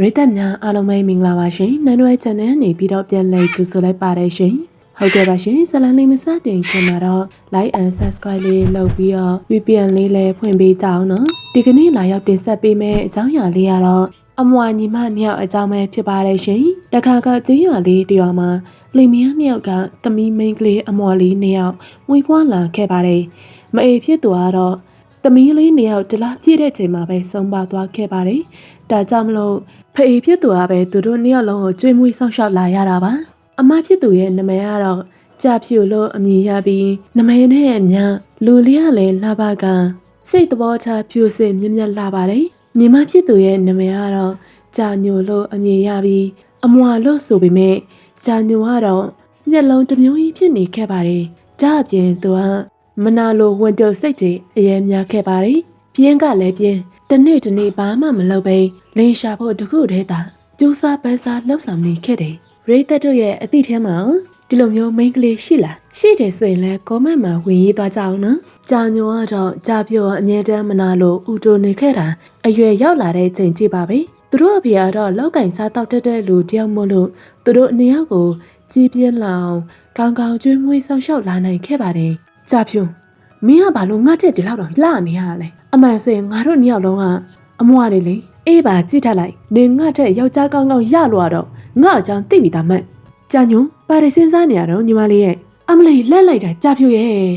ရိသတ်များအားလုံးပဲမင်္ဂလာပါရှင်နန်းရွယ် channel နေပြီးတော့ပြန်လည်ကြိုဆိုလိုက်ပါတယ်ရှင်ဟုတ်ကဲ့ပါရှင်ဇလန်လေးမစတင်ခင်မှာတော့ like and subscribe လေးလုပ်ပြီးတော့ VPN လေးလည်းဖွင့်ပေးကြအောင်နော်ဒီကနေ့လာရောက်တင်ဆက်ပေးမယ့်အကြောင်းအရာလေးကတော့အမွာညီမနှစ်ယောက်အကြောင်းပဲဖြစ်ပါတယ်ရှင်တခါကကျင်းရွာလေးတရွာမှာလီမီယာနှစ်ယောက်ကသမီးမိန်းကလေးအမွာလေးနှစ်ယောက်မွေးဖွားလာခဲ့ပါတယ်မအေဖြစ်သူကတော့သမီးလေးနှစ်ယောက်တလားပြည့်တဲ့ချိန်မှာပဲဆုံးပါသွားခဲ့ပါတယ်။ဒါကြောင့်မလို့ ဖေးဖြစ်သူကပဲသူတို့နှစ်ယောက်လုံးကိုကြွေးမွေးဆောက်ရှောက်လာရတာပါ။အမဖြစ်သူရဲ့နာမည်ကတော့ကြာဖြူလို့အမည်ရပြီးနာမည်နဲ့အမျှလူလေးကလည်းလာပါကစိတ်သဘောချဖြူစင်မြက်မြက်လာပါတယ်။ညီမဖြစ်သူရဲ့နာမည်ကတော့ကြာညိုလို့အမည်ရပြီးအမွာလို့ဆိုပေမဲ့ကြာညိုကတော့မျက်လုံးတစ်မျိုးကြီးဖြစ်နေခဲ့ပါတယ်။ကြအပြင်သူကမနာလိုဝန်တုပ်စိတ်တွေအရင်များခဲ့ပါတယ်။ပြင်းကလည်းပြင်းတနေ့တနေ့ဘာမှမလုပ်ပဲ လင်းရှာဖို့တခုတည်းသာကျူးစားပန်းစားလှုပ်ဆောင်နေခဲ့တယ်။ရိတ်သက်တို့ရဲ့အသည့်ထဲမှာဒီလိုမျိုးမိန်းကလေးရှိလားရှိတယ်ဆိုရင်လည်းကောမန့်မှာဝင်ရေးသွားကြအောင်နော်။ကြာညိုကတော့ကြာပြောအမြဲတမ်းမနာလိုဥတိုနေခဲ့တာအရွယ်ရောက်လာတဲ့ချိန်ကြည့်ပါပဲ။သူတို့အဖေကတော့လောက်ကင်စားတောက်တက်တဲ့လူတယောက်မို့လို့သူတို့အနေရောက်ကိုကြီးပြင်းလောင်ကောင်းကောင်းကျွေးမွေးဆောင်ရှောက်လာနိုင်ခဲ့ပါတယ်။ကြာဖြူမင်းကဘာလို့ငါ့တဲ့ဒီလောက်တော့လှနေရလဲအမှန်ဆိုရင်ငါတို့နှစ်ယောက်လုံးကအမွားနေလေ အေးပါကြည့်ထလိုက်နေငါ့တဲ့ယောက်ျားကောင်းကောင်းရလို့တော့ငါ့အကြောင်းသိပြီသားမက်ကြာညွန်းပါရစဉ်းစားနေရတော့ညီမလေးရဲ့အမလေးလက်လိုက်တာကြာဖြူရဲ့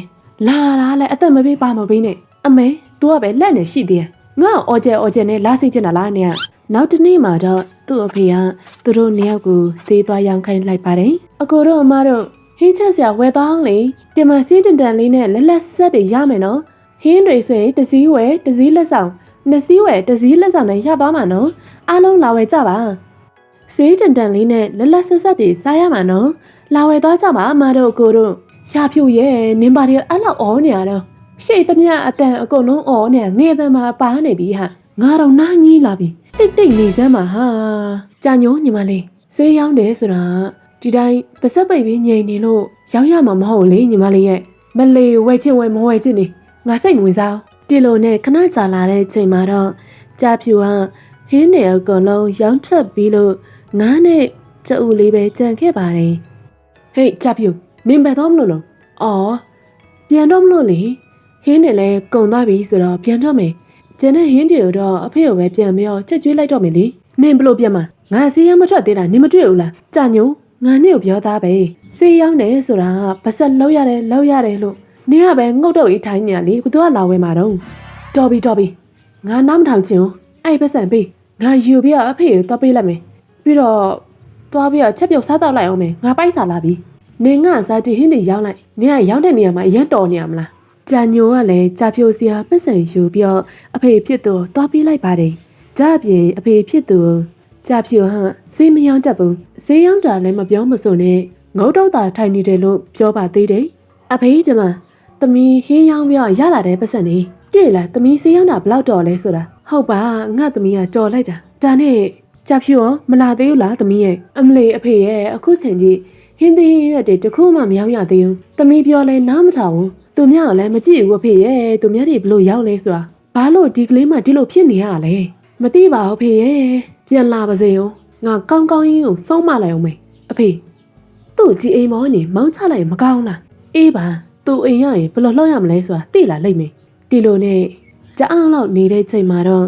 လာတာလဲအသက်မပေးပါမပေးနဲ့အမေ तू ကပဲလက်နေရှိသေးတယ်ငါ့အော်ကျဲအော်ကျဲနဲ့လာစိတ်ချင်တာလားနေရနောက်တစ်နေ့မှာတော့သူ့အဖေကသူတို့နှစ်ယောက်ကိုစေးသွားရောင်းခိုင်းလိုက်ပါတယ်အကိုတို့အမတို့ဟင်းချက်စရာဝယ်သွားအောင်လေတင်မစီးတန်တန်လေးနဲ့လက်လက်ဆက်တွေရမယ်နော်ဟင်းတွေဆိုရင်တစ်စည်းဝယ်တစ်စည်းလက်ဆောင် နှစ်စည်းဝယ်တစ်စည်းလက်ဆောင်နဲ့ရသွားမှာနော်အားလုံးလာဝယ်ကြပါစေးတန်တန်လေးနဲ့လက်လက်ဆက်ဆက်တွေစားရမှာနော်လာဝယ်သွားကြပါအမတို့အကိုတို့ရဖြူရဲ့နင်ပါတွေအဲ့လောက်အောနေရတော့ရှေ့သမျှအတန်အကုန်လုံးအောနေငဲ့သမားပါနေပြီဟာငါတော့နားကြီးလာပြီတိတ်တိတ်နေစမ်းပါဟာကြာညိုးညီမလေးစေးရောက်တယ်ဆိုတာဒီတိုင်းပါစက်ပိတ်ပြီးငြိမ်နေလို့ရောက်ရမှာမဟုတ်လေညီမလေးရဲ့မလေးဝဲချင်ဝဲမဝဲချင်နေငါစိတ်မဝင်စား တီလိုနဲ့ခဏကြာလာတဲ့ချိန်မှာတော့ကြာဖြူကဟင်းနေအကုန်လုံးရောင်းထက်ပြီးလို့ငါးနဲ့ကြအူလေးပဲကြံခဲ့ပါတယ်ဟေးကြာဖြူနင်ဘယ်တော့မလို့လို့အော်ပြန်တော့မလို့လေဟင်းနေလဲကုံသွားပြီဆိုတော့ပြန်တော့မယ်ကျန်တဲ့ဟင်းတွေကိုတော့အဖေကိုပဲပြန်ပြီးတော့ချက်ကျွေးလိုက်တော့မယ်လေနင်ဘလို့ပြန်မှာငါစီးရမထွက်သေးတာနင်မတွေ့ဘူးလားကြာညိုငါနဲ့ကိုပြောသားပဲစေးရောက်တယ်ဆိုတာဗဆက်လောက်ရတယ်လောက်ရတယ်လို့ နင်ကပဲငုတ်တော့ဤထိုင်းညာလေဘသူကလာဝဲမှာတော့တော်ပြီတော်ပြီငါနားမထောင်ချင်ဘူးအဲ့ပတ်စံပေးငါယူပြီးတော့အဖေကိုတော့ပေးလိုက်မယ်ပြီးတော့သွားပြီးတော့ချက်ပြုတ်စားတော့လိုက်အောင်မယ်ငါပိုက်စားလာပြီနင်ကဇာတီဟင်းတွေရောက်လိုက်နင်ကရောက်တဲ့နေရာမှာအရင်တော်နေရမလားကြာညိုကလည်းကြာဖြိုစရာပတ်စံယူပြီးတော့အဖေဖြစ်သူသွားပေးလိုက်ပါတယ်ကြအပြင်အဖေဖြစ်သူကြာဖြိုဟန်စေးမယောင်းတတ်ဘူးစေးယောင်းတာလည်းမပြောမစုံနဲ့ငုတ်တော့တာထိုင်နေတယ်လို့ပြောပါသေးတယ်အဖေကျမ သမီးဟင်းယောင်းပြီးတော့ရလာတဲ့ပတ်စံနေတွေ့လားသမီးစေးယောင်းတာဘလောက်တော်လဲဆိုတာဟုတ်ပါငါသမီးကတော်လိုက်တာဒါနဲ့ကြာဖြိုရောမလာသေးဘူးလားသမီးရဲ့အမလေးအဖေရဲ့အခုချိန်ကြီးဟင်းသေးဟင်းရွက်တွေတခုမှမရောက်ရသေးဘူးသမီးပြောလဲနားမထောင်ဘူးသူများကလည်းမကြည့်ဘူးအဖေရဲ့သူများတွေဘလို့ရောက်လဲဆိုတာဘာလို့ဒီကလေးမှဒီလိုဖြစ်နေရလဲမသိပါဘူးအဖေရဲ့ပြန်လာပါစေဦးငါကောင်းကောင်းကြီးကိုဆုံးမလိုက်အောင်မေအဖေသူ့ဒီအိမ်မောနေမောင်းချလိုက်ရင်မကောင်းလားအေးပါ သူ့အိမ်ရရင်ဘယ်လိုလှောက်ရမလဲဆိုတာသိလာလိမ့်မယ်ဒီလိုနဲ့ကြားအောင်လောက်နေတဲ့ချိန်မှာတော့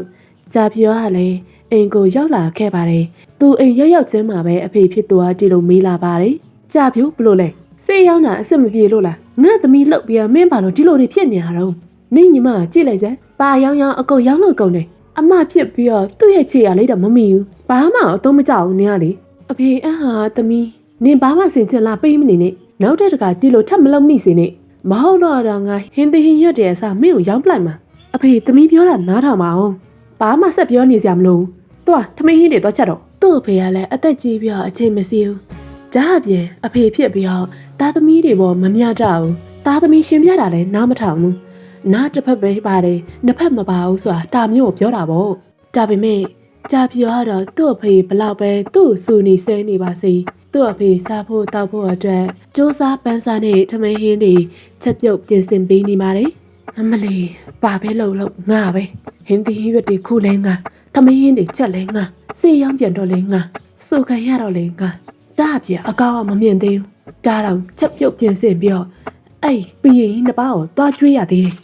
ဂျာပြောကလည်းအိမ်ကိုရောက်လာခဲ့ပါတယ်သူအိမ်ရောက်ရောက်ချင်းမှာပဲအဖေဖြစ်သွားဒီလိုမေးလာပါတယ်ဂျာပြူဘလို့လဲစေးရောက်တာအစ်စ်မပြေလို့လားငါသမီးလှုပ်ပြီးမင်းဘာလို့ဒီလိုတွေဖြစ်နေရတော့နင့်ညီမကြည့်လိုက်စမ်းပါရောင်ရောင်အကုန်ရောက်လို့ကုန်တယ်အမဖြစ်ပြီးတော့သူ့ရဲ့ခြေရလေးတော့မမီဘူးဘာမှအသုံးမကျဘူးနင်ကလေအဖေအဟာသမီးနင်ဘာမှစင်ချင်လာပေးမနေနဲ့နောက်တစ်တကဒီလိုထပ်မလုပ်မိစေနဲ့ မဟုတ်တော့တော့ငါဟင်းသဟင်းရွက်တဲ့အစားမင်းကိုရောင်းပလိုက်မှာအဖေသမီးပြောတာနားထောင်ပါအောင်ဘာမှဆက်ပြောနေစရာမလိုဘူးသွားထမင်းဟင်းတွေတော့ချက်တော့သူ့အဖေကလည်းအသက်ကြီးပြီးတော့အချိန်မစီဘူးဒါအပြင်အဖေဖြစ်ပြီးတော့သားသမီးတွေပေါ်မမျှတဘူးသားသမီးရှင်ပြတာလည်းနားမထောင်ဘူးနားတစ်ဖက်ပဲပါတယ်နှစ်ဖက်မပါဘူးဆိုတာတာမျိုးကိုပြောတာပေါ့ဒါပေမဲ့ကြာပြောတော့သူ့အဖေဘလောက်ပဲသူ့စူနေဆဲနေပါစေသူ့အဖေစားဖို့တောက်ဖို့အတွက် စူးစားပန်းစားနဲ့ထမင်းဟင်းတွေချက်ပြုတ်ပြင်ဆင်ပေးနေပါတယ်အမလီပါပဲလို့လို့ငါပဲဟင်းသီးရွက်တွေခုလဲငါမင်းတွေချက်လဲငါစေးရောင်းပြန်တော့လဲငါစုခံရတော့လဲငါဒါအပြအကောင်းမမြင်သေးဘူးဒါတော့ချက်ပြုတ်ပြင်ဆင်ပြီးတော့အဲ့ပြီးရင်နှစ်ပါးကိုသွားကျွေးရသေးတယ်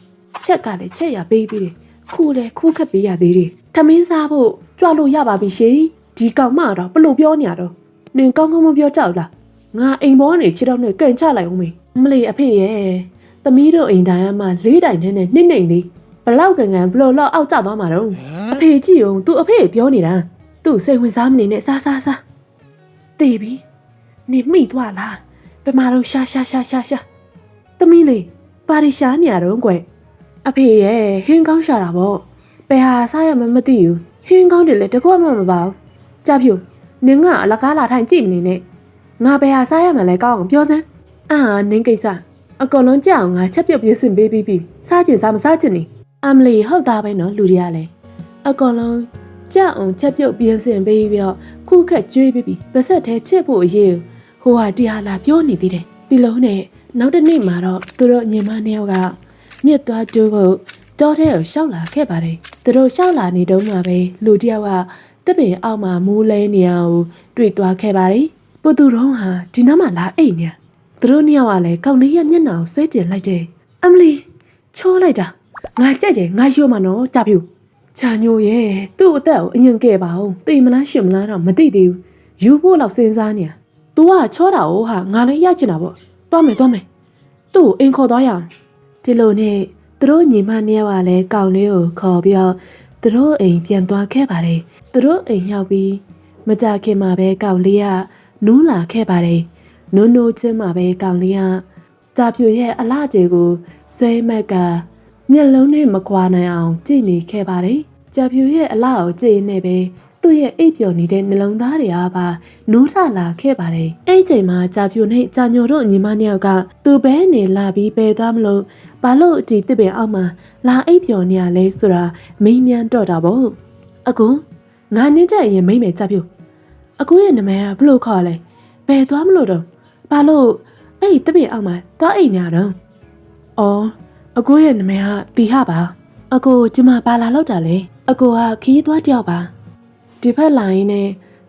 ချက်ကလည်းချက်ရပေးသေးတယ်ခုလည်းခုခက်ပေးရသေးတယ်ထမင်းစားဖို့ကြွလို့ရပါပြီရှင်ဒီကောင်မတော့ဘလို့ပြောနေရတော့နင်ကောင်းကောင်းမပြောကြောက်လား ငါအိမ်ဘောကနေခြေတော့နဲ့ကန်ချလိုက်အောင်မေမလေးအဖေရဲ့သမီးတို့အိမ်တိုင်းကမှလေးတိုင်နဲ့နဲ့နှစ်နေလေးဘလောက်ကန်ကန်ဘလို့လောက်အောက်ကျသွားမှာတော့အဖေကြည့်အောင်သူအဖေပြောနေတာသူ့စိတ်ဝင်စားမနေနဲ့စားစားစားတေးပြီနေမိသွားလားဘယ်မှာတော့ရှာရှာရှာရှာရှာသမီးလေးပါရီရှာနေရတော့ကွယ်အဖေရဲ့ဟင်းကောင်းရှာတာပေါ့ဘယ်ဟာစားရမှမသိဘူးဟင်းကောင်းတယ်လေတကွမှမပါဘူးကြဖြူနင်ကအလကားလာထိုင်ကြည့်မနေနဲ့ ငါဘယ်ဟာစားရမှလဲကောင်းအောင်ပြောစမ်းအာနင်းကိစ္စအကောင်လုံးကြောက်ငါချက်ပြုတ်ပြင်းစင်ပေးပြီးပြီစားချင်စားမစားချင်နေအမလီဟုတ်သားပဲနော်လူတွေကလည်းအကောင်လုံးကြောက်အောင်ချက်ပြုတ်ပြင်းစင်ပေးပြီးတော့ခုခက်ကျွေးပြီးပြီပါဆက်သေးချစ်ဖို့အရေးဟိုဟာတီဟာလာပြောနေသေးတယ်ဒီလုံးနဲ့နောက်တစ်နေ့မှာတော့သူတို့ညီမနှစ်ယောက်ကမြစ်သွားတူဖို့တောထဲကိုရှောက်လာခဲ့ပါတယ်သူတို့ရှောက်လာနေတုန်းမှာပဲလူတစ်ယောက်ကတစ်ပင်အောက်မှာမူးလဲနေအောင်တွေ့သွားခဲ့ပါတယ် ပူသူတော်ဟာဒီနားမှာလာအိတ်မြန်သူတို့နှစ်ယောက်ကလည်းကောက်လေးရဲ့မျက်နှာကိုဆွဲကျင်လိုက်တယ်အမလီချောလိုက်တာငါကြိုက်တယ်ငါယို့မှာနော်ကြပြူချာညိုရဲ့သူ့အသက်ကိုအရင်ကဲပါအောင်သိမလားရှင်မလားတော့မသိသေးဘူးယူဖို့လောက်စဉ်းစားနေရ तू ကချောတာ哦ဟာငါလည်းရချင်တာပေါ့သွားမယ်သွားမယ်သူ့ကိုအိမ်ခေါ်သွားရအောင်ဒီလိုနဲ့သူတို့ညီမနှစ်ယောက်ကလည်းကောင်းလေးကိုခေါ်ပြီးတော့သူတို့အိမ်ပြန်သွားခဲ့ပါတယ်သူတို့အိမ်ရောက်ပြီးမကြခင်မှာပဲကောင်းလေးက နူးလာခဲ့ပါတယ်နုံနိုးချင်းမှာပဲကောင်းလေးကကြာပြူရဲ့အလှကျေကိုဆွဲမက်ကမျက်လုံးနဲ့မကွာနိုင်အောင်ကြည့်နေခဲ့ပါတယ်ကြာပြူရဲ့အလှကိုကြည့်နေပဲသူ့ရဲ့အိပ်ပျော်နေတဲ့နှလုံးသားတွေကပါနိုးထလာခဲ့ပါတယ်အဲ့ဒီချိန်မှာကြာပြူနဲ့ကြာညိုတို့ညီမနှစ်ယောက်ကသူ့ဘဲနေလာပြီးပဲသွားမလို့ဘာလို့ဒီတစ်ပင်အောက်မှာလာအိပ်ပျော်နေရလဲဆိုတာမိမြန်းတော့တာပေါ့အကူငါနင်းချက်ရင်မိမ့်မယ်ကြာပြူ အကူရဲ့နာမည်ကဘလို့ခေါ်လဲဘယ်သွားမလို့တော့ဘာလို့အဲ့ဒီတစ်ပင်အောက်မှာသွားအိပ်နေရတော့အော်အကူရဲ့နာမည်ကတီဟပါအကူကျမပါလာလောက်တာလေအကူကခီးသွားတယောက်ပါဒီဖက်လိုင်းနဲ့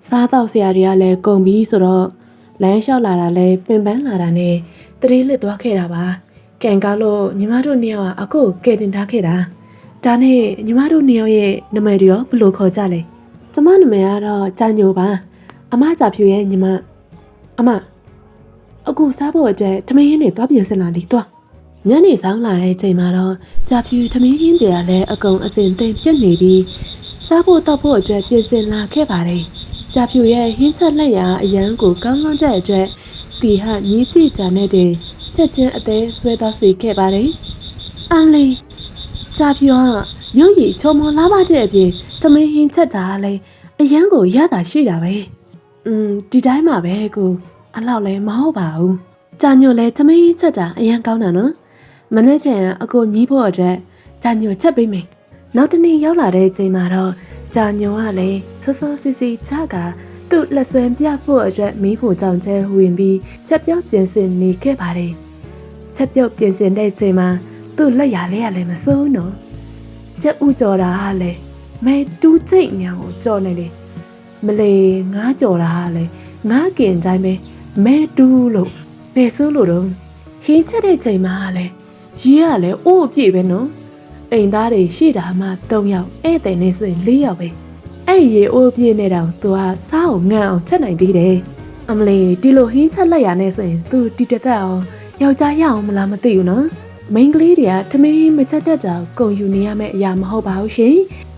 စားတော့ဆရာတွေကလည်းကုန်ပြီဆိုတော့လမ်းလျှောက်လာတာလဲပင်ပန်းလာတာနဲ့တရေလစ်သွားခဲ့တာပါကံကောက်လို့ညီမတို့နှစ်ယောက်ကအကူကိုကယ်တင်ထားခဲ့တာဒါနဲ့ညီမတို့နှစ်ယောက်ရဲ့နာမည်တွေရောဘယ်လိုခေါ်ကြလဲကျမနာမည်ကတော့ကြာညိုပါ အမကြာဖြူရဲ့ညီမအမအကူစားဖို့အတွက်ထမင်းရင်းတွေသွားပြင်စင်လာလीသွားညနေဆောင်လာတဲ့ချိန်မှာတော့ကြာဖြူထမင်းရင်းတွေကလည်းအကုန်အစင်သိမ့်ပြက်နေပြီးစားဖို့တောက်ဖို့အတွက်ပြင်ဆင်လာခဲ့ပါတယ်ကြာဖြူရဲ့ဟင်းချက်လက်ရာအရန်ကိုကောင်းကောင်းချက်အတွက်တီဟညီးကြည့်ကြတဲ့တင်ချက်ချင်းအသေးဆွဲသွားစေခဲ့ပါတယ်အမ်လီကြာဖြူကရုပ်ရည်ချုံမလာပါတဲ့အပြင်ထမင်းဟင်းချက်တာကလည်းအရန်ကိုရတာရှိတာပဲ อืมဒီတိုင်းမှာပဲကိုအလောက်လည်းမဟုတ်ပါဘူးကြာညိုလည်းထမင်းဟင်းချက်တာအရန်ကောင်းတာနော်မနေ့ကျရင်အကိုညီးဖို့အတွက်ကြာညိုချက်ပေးမယ်နောက်တစ်နေ့ရောက်လာတဲ့ချိန်မှာတော့ကြာညိုကလည်းစောစောစီစီချကသူ့လက်ဆွဲပြဖို့အတွက်မီးဖို့ကြောင့်ချဲဝင်ပြီးချက်ပြောက်ပြင်ဆင်နေခဲ့ပါတယ်ချက်ပြုတ်ပြင်ဆင်တဲ့ချိန်မှာသူ့လက်ရလေးကလည်းမစိုးနော်ချက်ဥကြော်တာကလည်းမဲတူးချိတ်ညံကိုကြော်နေတယ် မလေးငားကြော်တာကလည်းငားကင်တိုင်းပဲမဲတူးလို့ဘယ်ဆိုးလို့တော့ဟင်းချက်တဲ့ချိန်မှာကလည်းရေးကလည်းအိုးအပြည့်ပဲနော်အိမ်သားတွေရှိတာမှ3ယောက်ဧည့်သည်နေဆိုရင်4ယောက်ပဲအဲ့ရေအိုးပြည့်နေတော့သူကစားအောင်ငန့်အောင်ချက်နိုင်သေးတယ်အမလီဒီလိုဟင်းချက်လိုက်ရနေဆိုရင်သူတီတသက်အောင်ယောက်ျားရအောင်မလားမသိဘူးနော်မိန်းကလေးတွေကထမင်းမချက်တတ်ကြကုန်ယူနေရမယ့်အရာမဟုတ်ပါဘူးရှင်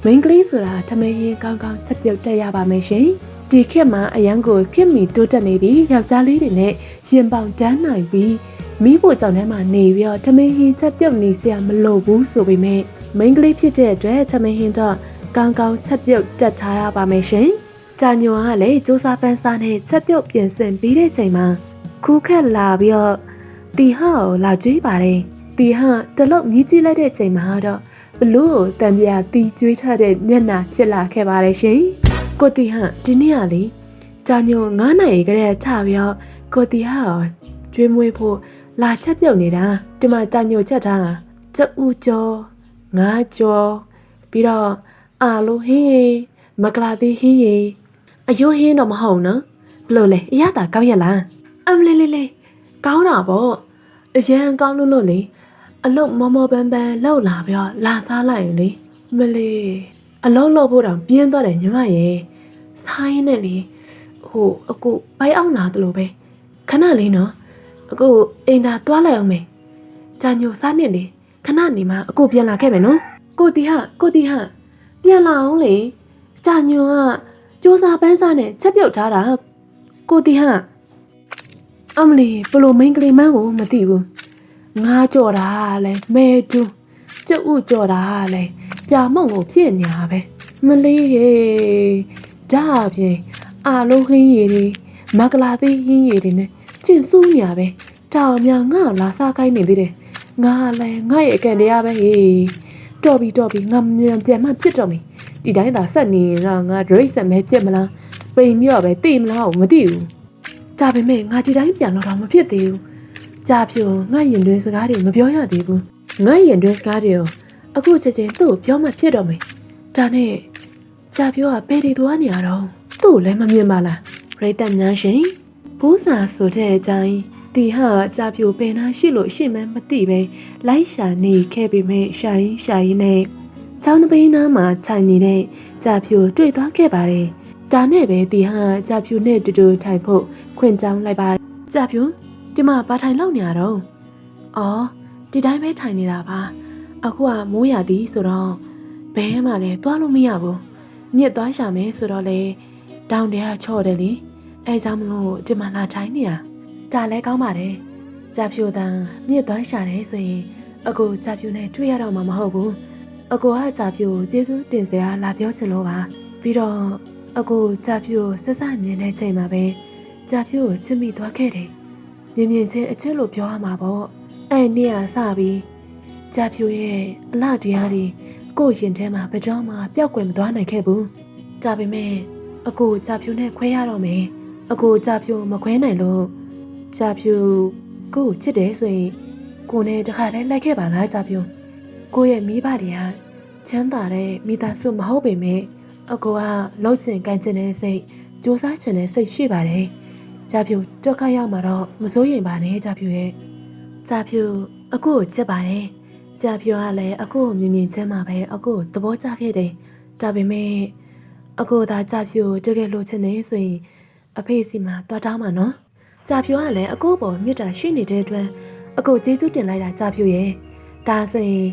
မိန်းကလေးဆိုတာထမင်းကောင်းကောင်းချက်ပြုတ်တက်ရပါမယ်ရှင်ဒီခေတ်မှာအရန်ကိုခစ်မီတိုးတက်နေပြီးယောက်ျားလေးတွေနဲ့ရင်ပေါင်တန်းနိုင်ပြီးမိဖို့ကြောင့်ထဲမှာနေပြီးတော့ထမင်းဟင်းချက်ပြုတ်နေစရာမလိုဘူးဆိုပေမဲ့မိန်းကလေးဖြစ်တဲ့အတွက်ထမင်းဟင်းတော့ကောင်းကောင်းချက်ပြုတ်တက်ထားရပါမယ်ရှင်ကြာညိုကလည်းစူးစမ်းပန်းစားနဲ့ချက်ပြုတ်ပြင်ဆင်ပြီးတဲ့ချိန်မှာခူးခက်လာပြီးတော့တီဟကိုလာကြွေးပါတယ်တီဟတလုတ်မြည်ကြည့်လိုက်တဲ့ချိန်မှာတော့ ဘလို့ကိုတံပြာတီကျွေးထားတဲ့မျက်နှာဖြစ်လာခဲ့ပါတယ်ရှင်ကိုတီဟဒီနေ့ကလေကြာညို9နိုင်ကလေးချပြီးတော့ကိုတီဟကိုကျွေးမွေးဖို့လာချက်ပြုတ်နေတာဒီမှာကြာညိုချက်ထားကျဥကျော်ငါးကျော်ပြီးတော့အာလိုဟင်းမကလာသေးဟင်းရေအယိုးဟင်းတော့မဟုတ်နော်ဘလို့လဲအရသာကောင်းရလားအမလေးလေးလေးကောင်းတာပေါ့အရန်ကောင်းလို့လို့လေ အလုတ်မောမောပန်းပန်းလောက်လာပြီးတော့လာစားလိုက်ရင်လေမလေးအလုံးလို့ဖို့တော့ပြင်းသွားတယ်ညီမရေဆိုင်းနဲ့လေဟိုအကူဘိုက်အောင်လာတယ်လို့ပဲခဏလေးနော်အကူအိမ်သာသွားလိုက်အောင်မေကြာညိုစားနေလေခဏနေမှအကူပြန်လာခဲ့မယ်နော်ကိုတီဟာကိုတီဟာပြန်လာအောင်လေကြာညိုကစူးစားပန်းစားနဲ့ချက်ပြုတ်ထားတာကိုတီဟာအမလီဘလို့မိန်းကလေးမန်းကိုမသိဘူး ငါကြော်တာလဲမဲတူးကျုပ်ဥကြော်တာလဲကြာမုံကိုဖြစ်ညာပဲမလေးဟေးဒါအပြင်အာလုံးခင်းရည်တွေမကလာသေးဟင်းရည်တွေနဲ့ချစ်စူးညာပဲတောင်များငါ့ကိုလာစားခိုင်းနေသေးတယ်ငါလဲငါ့ရဲ့အကန်တရားပဲဟေးတော်ပြီတော်ပြီငါမြန်ပြန်မှဖြစ်တော့မယ်ဒီတိုင်းသာဆက်နေရင်တော့ငါဒရိတ်ဆက်မဲဖြစ်မလားပိန်မြော့ပဲတိမလားမသိဘူးဒါပေမဲ့ငါဒီတိုင်းပြန်တော့တော့မဖြစ်သေးဘူး ကြာဖြူငါရင်တွင်စကားတွေမပြောရသေးဘူးငါရင်တွင်စကားတွေကိုအခုချက်ချင်းသူ့ကိုပြောမှဖြစ်တော့မယ်ဒါနဲ့ကြာဖြူကဘယ်တွေသွားနေရတော့သူ့ကိုလည်းမမြင်ပါလားရိတ်တက်များရှင်ဘူးစာဆိုတဲ့အတိုင်းတီဟာကြာဖြူပင်နာရှိလို့ရှိမှန်းမသိပဲလိုက်ရှာနေခဲ့ပေမဲ့ရှာရင်းရှာရင်းနဲ့ချောင်းတစ်ပိန်းနားမှာခြိုင်နေတဲ့ကြာဖြူတွေ့သွားခဲ့ပါတယ်ဒါနဲ့ပဲတီဟာကြာဖြူနဲ့တူတူထိုင်ဖို့ခွင့်ကြောင်းလိုက်ပါကြာဖြူ ဒီမှာဘာထိုင်လောက်နေရတော့အော်ဒီတိုင်းပဲထိုင်နေတာပါအခုကမိုးရသည်ဆိုတော့ဘဲမှလည်းသွားလို့မရဘူးမြစ်သွားရှာမယ်ဆိုတော့လေတောင်တည်းကချော့တယ်လေအဲကြောင့်မလို့ဒီမှာလာထိုင်နေတာဒါလည်းကောင်းပါတယ်ကြာဖြူတန်းမြစ်သွားရှာတယ်ဆိုရင်အကိုကြာဖြူနဲ့တွေ့ရတော့မှာမဟုတ်ဘူးအကိုကကြာဖြူကိုကျေးဇူးတင်စရာလာပြောချင်လို့ပါပြီးတော့အကိုကြာဖြူကိုဆက်ဆက်မြင်တဲ့ချိန်မှာပဲကြာဖြူကိုချစ်မိသွားခဲ့တယ် မြင်မြင်ချင်းအချစ်လို့ပြောရမှာပေါ့အဲ့နေ့ကစပြီးကြာဖြူရဲ့အလှတရားတွေကိုယ့်ရင်ထဲမှာဘယ်တော့မှပျောက်ကွယ်မသွားနိုင်ခဲ့ဘူးဒါပေမဲ့အကိုကြာဖြူနဲ့ခွဲရတော့မယ်အကိုကြာဖြူမခွဲနိုင်လို့ကြာဖြူကိုယ့်ကိုချစ်တယ်ဆိုရင်ကိုနဲ့တခါတည်းလိုက်ခဲ့ပါလားကြာဖြူကိုယ့်ရဲ့မိဘတွေကချမ်းသာတဲ့မိသားစုမဟုတ်ပေမဲ့အကိုကလှုပ်ချင်ကန်ချင်တဲ့စိတ်စူးစမ်းချင်တဲ့စိတ်ရှိပါတယ် ကြာဖြူဒုက္ခရောက်မှာတော့မစိုးရိမ်ပါနဲ့ကြာဖြူရဲ့ကြာဖြူအကိုကိုချစ်ပါတယ်ကြာဖြူကလည်းအကိုကိုမြင်မြင်ချင်းမှာပဲအကိုကိုသဘောကျခဲ့တယ်ဒါပေမဲ့အကိုသာကြာဖြူကိုတကယ်လိုချင်နေဆိုရင်အဖေစီမှာတွားတောင်းမှာနော်ကြာဖြူကလည်းအကိုပေါ်မြစ်တာရှိနေတဲ့အတွက်အကိုကျေးဇူးတင်လိုက်တာကြာဖြူရဲ့ဒါဆိုရင်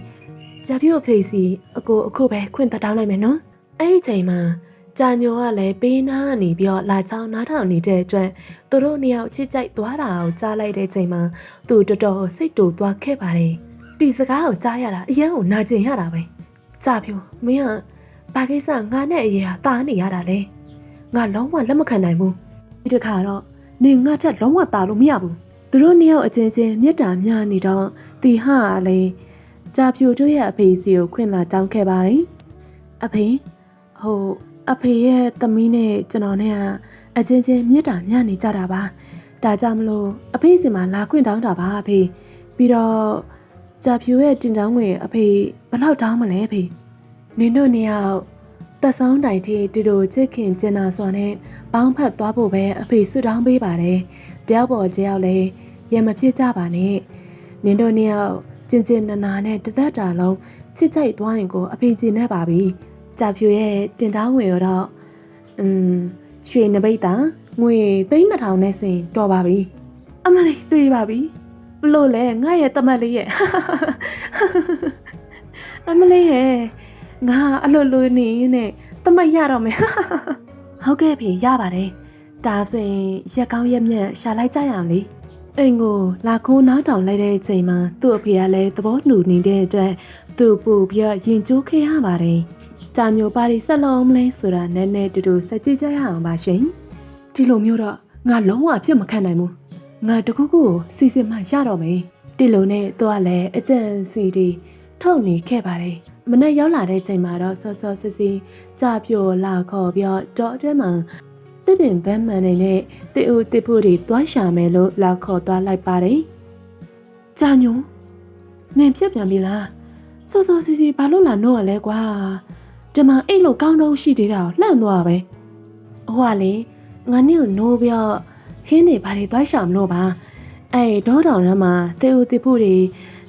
ကြာဖြူအဖေစီအကိုအခုပဲခွင့်တတောင်းလိုက်မယ်နော်အဲ့ဒီချိန်မှာ ကြာညိုကလည်းပေးနာကနေပြီးတော့လာချောင်းနားထောင်နေတဲ့အတွက်သူတို့နှစ်ယောက်ချစ်ကြိုက်သွားတာကိုကြားလိုက်တဲ့ချိန်မှာသူတော်တော်စိတ်တူသွားခဲ့ပါတယ်ဒီစကားကိုကြားရတာအရန်ကိုနာကျင်ရတာပဲကြာဖြူမင်းကဘာကိစ္စငါနဲ့အရေးဟာတားနေရတာလဲငါလုံးဝလက်မခံနိုင်ဘူးဒီတစ်ခါတော့နေငါထက်လုံးဝတားလို့မရဘူးသူတို့နှစ်ယောက်အချင်းချင်းမြတ်တာများနေတော့တီဟာကလည်းကြာဖြူတို့ရဲ့အဖေစီကိုခွင့်လာတောင်းခဲ့ပါတယ်အဖေဟို အဖေရဲ့သမီးနဲ့ကျွန်တော်နဲ့ကအချင်းချင်းမြတ်တာများနေကြတာပါဒါကြောင့်မလို့အဖေစီမှာလာခွင့်တောင်းတာပါအဖေပြီးတော့ကြာဖြူရဲ့တင်တောင်းငွေအဖေဘယ်လောက်တောင်းမလဲအဖေနင်တို့နှစ်ယောက်သက်ဆုံးတိုင်ထိတူတူချစ်ခင်ကျင်နာစွာနဲ့ပေါင်းဖက်သွားဖို့ပဲအဖေဆုတောင်းပေးပါတယ်တယောက်ပေါ်တယောက်လည်းရံမဖြစ်ကြပါနဲ့နင်တို့နှစ်ယောက်ကျင်ကျင်နာနာနဲ့တသက်တာလုံးချစ်ကြိုက်သွားရင်ကိုအဖေကျင်နေပါပြီ ကြာဖြူရဲ့တင်တောင်းငွေတော့อืมရွှေနပိတ်တာငွေ3000နဲ့စင်တော်ပါပြီအမလေးတွေ့ပါပြီဘလို့လဲငါရဲ့တမတ်လေးရဲ့အမလေးရဲ့ငါအလိုလိုနေနဲ့တမတ်ရတော့မယ်ဟုတ်ကဲ့ဖေရပါတယ်ဒါဆိုရင်ရက်ကောင်းရက်မြတ်ရှာလိုက်ကြရအောင်လေအိမ်ကိုလာခိုးနားတောင်လိုက်တဲ့အချိန်မှာသူ့အဖေကလည်းသဘောတူနေတဲ့အတွက်သူ့ပူပြီးရင်ကျိုးခဲ့ရပါတယ် ကြာညိုပါရီဆက်လုံးမလဲဆိုတာနည်းနည်းတူတူစကြည့်ကြရအောင်ပါရှင်ဒီလိုမျိုးတော့ငါလုံးဝဖြစ်မခံနိုင်ဘူးငါတခုခုစီစဉ်မှရတော့မယ်ဒီလိုနဲ့သူကလည်းအကျံစီတီထုတ်နေခဲ့ပါတယ်မနေ့ရောက်လာတဲ့ချိန်မှာတော့ဆော့ဆော့စစ်စစ်ကြပြိုလာခေါ်ပြီးတော့တဲမှာတစ်ပင်ဘန်းမှန်နေနဲ့တေဦးတစ်ဖို့တွေတွားရှာမယ်လို့လာခေါ်သွားလိုက်ပါတယ်ကြာညုံနင်ဖြစ်ပြန်ပြီလားဆော့ဆော့စစ်စစ်ဘာလို့လာနို့ရလဲကွာ ဒီမှာအိတ်လို့ကောင်းတော့ရှိသေးတာကိုလှန့်သွားပဲဟိုကလေငါနဲ့ကိုနိုးပြီးတော့ဟင်းနေဘာတွေသွားရှာမလို့ပါအဲဒေါတောင်ထဲမှာတေဦးတေဖို့တွေ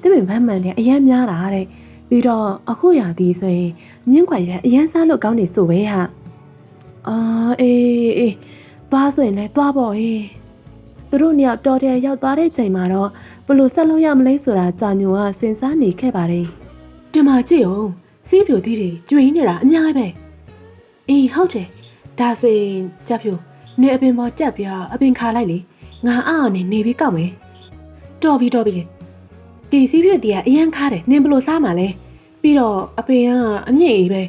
တပင်ဖမ်းမှန်တယ်အရန်များတာတဲ့ပြီးတော့အခုရာသီဆိုရင်မြင့်ခွာရွက်အရန်စားလို့ကောင်းနေဆိုပဲဟာအာအေးအေးသွားဆိုရင်လည်းသွားပေါ့ဟေးသူတို့နှစ်ယောက်တော်တယ်ရောက်သွားတဲ့ချိန်မှာတော့ဘလို့ဆက်လို့ရမလဲဆိုတာကြာညိုကစဉ်းစားနေခဲ့ပါတယ်ဒီမှာကြည့်အောင် စီးပြိုသေးတွေကျွေးနေတာအများပဲအေးဟုတ်တယ်ဒါဆိုရင်ကြက်ဖြူနေအပင်ပေါ်ကြက်ပြအပင်ခါလိုက်လေငါအားနဲ့နေပြီးကောက်မယ်တော်ပြီတော်ပြီဒီစီးပြိုတီကအရန်ခါတယ်နင်ဘလို့စားမှာလဲပြီးတော့အပင်ကအမြင့်ကြီးပဲ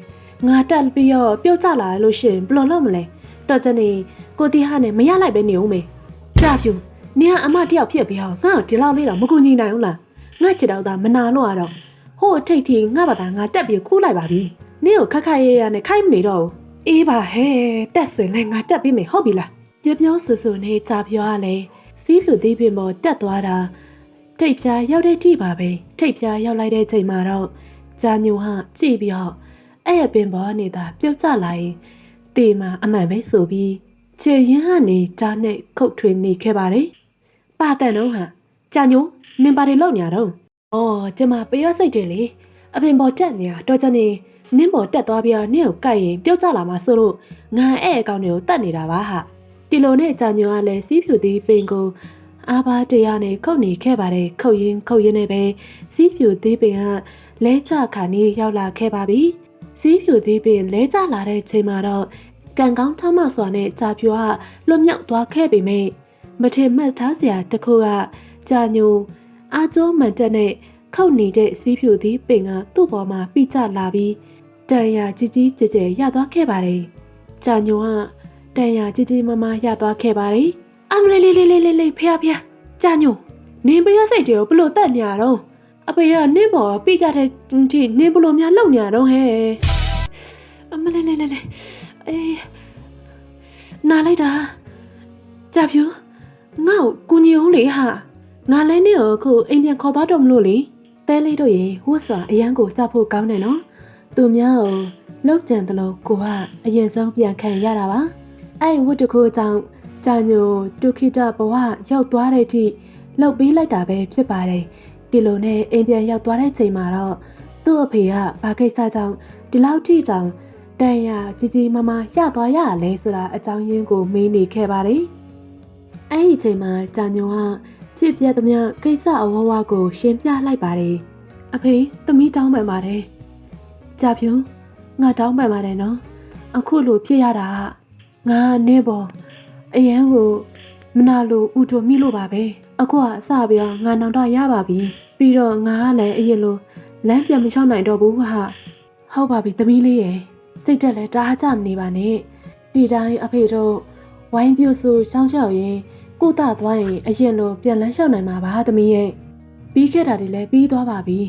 ငါတက်ပြီးတော့ပြုတ်ကျလာလို့ရှရင်ဘလို့လုပ်မလဲတော်ကြနေကိုတီဟာနဲ့မရလိုက်ပဲနေဦးမေကြက်ဖြူနင်ကအမတယောက်ဖြစ်ပြီးတော့ငါ့ကိုဒီလောက်လေးတော့မကူညီနိုင်ဘူးလားငါချစ်တော့တာမနာလို့ရတော့ ဟို့အထိတ်ထိငါဘာသာငါတက်ပြီးခူးလိုက်ပါပြီနင်ကိုခက်ခက်ရဲရဲနဲ့ခိုင်းမနေတော့ဘူးအေးပါဟဲ့တက်ဆွင်လဲငါတက်ပြီးမယ်ဟုတ်ပြီလားပြပြောဆူဆူနဲ့ကြာပြောရလဲစီးဖြူသေးပင်ပေါ်တက်သွားတာထိတ်ပြားရောက်တဲ့ထိပါပဲထိတ်ပြားရောက်လိုက်တဲ့ချိန်မှာတော့ကြာညိုဟာကြည့်ပြီးတော့အဲ့ရပင်ပေါ်နေတာပြုတ်ကျလာရင်တေမှာအမှန်ပဲဆိုပြီးခြေရင်ကနေဂျားနဲ့ခုတ်ထွေးနေခဲ့ပါတယ်ပါတန်တော့ဟာကြာညိုနင်ပါတွေလောက်ညာတော့ အော်ကျမပျော့စိတ်တယ်လေအပင်ပေါ်တက်နေတာတော့ကြနေနင်းပေါ်တက်သွားပြီးတော့နင့်ကိုကြိုက်ရင်ပြုတ်ကျလာမှာဆိုလို့ငါအဲ့အကောင်တွေကိုတတ်နေတာပါဟာဒီလိုနဲ့ကြာညိုကလည်းစီးဖြူသည်ပင်ကိုအာဘာတရားနဲ့ခုတ်နေခဲ့ပါတယ်ခုတ်ရင်ခုတ်ရင်နဲ့ပဲစီးဖြူသည်ပင်ကလဲချခါနေရောက်လာခဲ့ပါပြီစီးဖြူသည်ပင်လဲချလာတဲ့ချိန်မှာတော့ကံကောင်းထမစွာနဲ့ကြာဖြူကလွတ်မြောက်သွားခဲ့ပေမဲ့မထင်မှတ်ထားစရာတစ်ခုကကြာညို အာကျိုးမှန်တက်နဲ့ခောက်နေတဲ့စီးဖြူသည်ပင်ကသူ့ပေါ်မှာပြိကျလာပြီးတန်ရာကြီးကြီးကျယ်ကျယ်ရသွားခဲ့ပါတယ်။ကြာညိုကတန်ရာကြီးကြီးမမရသွားခဲ့ပါတယ်။အမလေးလေးလေးလေးလေးလေးဖះဖះကြာညိုနင်းပရစိတ်တွေကိုဘလို့တက်နေရတော့အဖေကနင်းပေါ်ပြိကျတဲ့ဒီနင်းဘလို့များလုံနေရတော့ဟဲ့အမလေးလေးလေးလေးအေးနားလိုက်တာကြာဖြူငါ့ကိုကူညီအောင်လေဟာ ငါလည်းနေကိုအခုအိမ်ပြန်ခေါ်သွားတော့မလို့လေတဲလေးတို့ရေဝတ်စာအရန်ကိုစဖို့ကောင်းတယ်နော်သူများကိုလောက်ကြံတယ်လို့ကိုကအရင်ဆုံးပြန်ခံရတာပါအဲ့ဝတ်တခုကြောင့်ကြာညိုဒုခိတဘဝရောက်သွားတဲ့အထိလှုပ်ပေးလိုက်တာပဲဖြစ်ပါတယ်ဒီလိုနဲ့အိမ်ပြန်ရောက်သွားတဲ့ချိန်မှာတော့သူ့အဖေကဘာကိစ္စကြောင့်ဒီလောက်ထိတောင်တန်ရကြီးကြီးမားမားရသွားရလဲဆိုတာအကြောင်းရင်းကိုမေးနေခဲ့ပါတယ်အဲ့ဒီချိန်မှာကြာညိုက ဖြစ်ပြသမျှကိစ္စအဝဝကို ရှင်းပြလိုက်ပါတယ်အဖေသမီးတောင်းပန်ပါတယ်ကြာဖြူငါတောင်းပန်ပါတယ်နော်အခုလိုဖြစ်ရတာကငါနေပေါ်အရန်ကိုမနာလို့ဥထုမိလို့ပါပဲအခုကအစပြီးတော့ငါနောင်တရပါပြီပြီးတော့ငါကလည်းအရင်လိုလမ်းပြန်မလျှောက်နိုင်တော့ဘူးဟာဟုတ်ပါပြီသမီးလေးရယ်စိတ်တက်လဲတားကြမနေပါနဲ့ဒီတိုင်းအဖေတို့ဝိုင်းပြူဆူရှောင်းရှောက်ရင် ကိုတသွားရင်အရင်လိုပြန်လန်းလျှောက်နိုင်မှာပါသမီးရဲ့ပြီးခဲ့တာတွေလည်းပြီးသွားပါပြီ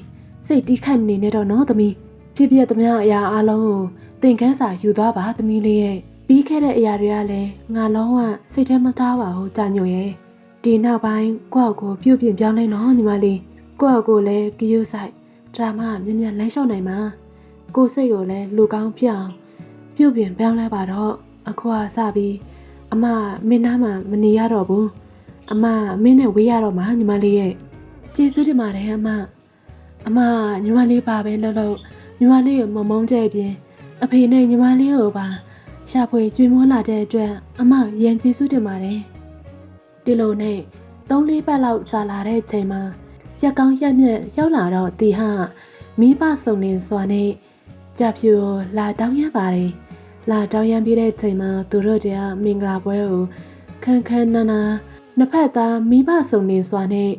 စိတ်တီးခိုက်မနေနဲ့တော့နော်သမီးဖြစ်ဖြစ်သမျှအရာအလုံးကိုသင်ခန်းစာယူသွားပါသမီးလေးရဲ့ပြီးခဲ့တဲ့အရာတွေကလည်းငါလုံးဝစိတ်ထဲမသားပါဘူးကြာညိုရဲ့ဒီနောက်ပိုင်းကိုယ့်ကိုပြုတ်ပြင်ပြောင်းလဲနော်ညီမလေးကိုယ့်ကိုလည်းကယူဆိုင်ဒရာမာမြင်မြန်လန်းလျှောက်နိုင်မှာကိုယ်စိတ်ကိုလည်းလူကောင်းပြအောင်ပြုတ်ပြင်ပြောင်းလဲပါတော့အခုကစပြီး အမမင်းနားမှာမနေရတော့ဘူးအမမင်းနဲ့ဝေးရတော့မှာညီမလေးရဲ့ကျေးဇူးတင်ပါတယ်အမအမညီမလေးပါပဲလှုပ်လှုပ်ညီမလေးကိုမမုန်းတဲ့ပြင်အဖေနဲ့ညီမလေးကိုပါရှာဖွေကျွေးမွေးလာတဲ့အတွက်အမရန်ကျေးဇူးတင်ပါတယ်ဒီလိုနဲ့သုံးလေးပတ်လောက်ကြာလာတဲ့ချိန်မှာရက်ကောင်းရက်မြက်ရောက်လာတော့တီဟာမိဘစုံနေစွာနဲ့ကြဖြူကိုလာတောင်းရပါတယ် လာတောင်းရပြီးတဲ့ချိန်မှာသူတို့တည်းကမင်္ဂလာပွဲကိုခန်းခန်းနာနာနှစ်ဖက်သားမိဘစုံနေစွာနဲ့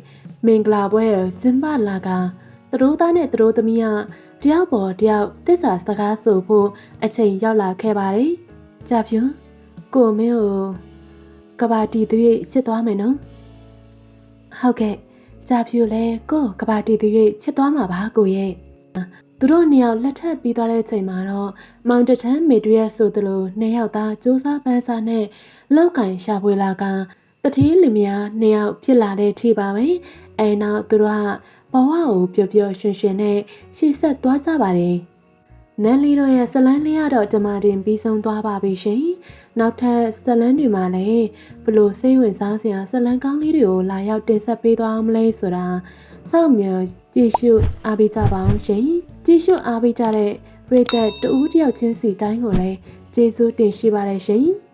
မင်္ဂလာပွဲကိုကျင်းပလာကသူတို့သားနဲ့သူတို့သမီးကတယောက်ပေါ်တယောက်တစ္ဆာစကားဆိုဖို့အချိန်ရောက်လာခဲ့ပါတယ်။ကြာဖြူကိုမင်းကိုကဘာတီသွေးချစ်သွားမယ်နော်။ဟုတ်ကဲ့ကြာဖြူလဲကိုကဘာတီသွေးချစ်သွားမှာပါကိုရဲ့။ သူတို့နှစ်ယောက်လက်ထပ်ပြီးသွားတဲ့ချိန်မှာတော့မောင်တထန်းမေတရက်ဆိုသလိုနှစ်ယောက်သားစူးစမ်းပန်းစားနဲ့လောက်ကင်ရှာဖွေလာကတတိလင်မယားနှစ်ယောက်ဖြစ်လာတဲ့အထိပါပဲအဲနောက်သူတို့ကဘဝကိုပျော်ပျော်ရွှင်ရွှင်နဲ့ရှေ့ဆက်သွားကြပါတယ်နန်လီတို့ရဲ့ဇလန်းလေးရတော့ဒီမှာတင်ပြီးဆုံးသွားပါပြီရှင်။နောက်ထပ်ဇလန်းတွေမှာလည်းဘလို့စိတ်ဝင်စားစရာဇလန်းကောင်းလေးတွေကိုလာရောက်တင်ဆက်ပေးသွားမလဲဆိုတာစောင့်မျှော်ကြည့်ရှုအားပေးကြပါအောင်ရှင်။ ကြည့်ရှုအားပေးကြတဲ့ပရိသတ်တဦးတယောက်ချင်းစီတိုင်းကိုလည်းကျေးဇူးတင်ရှိပါတယ်ရှင်။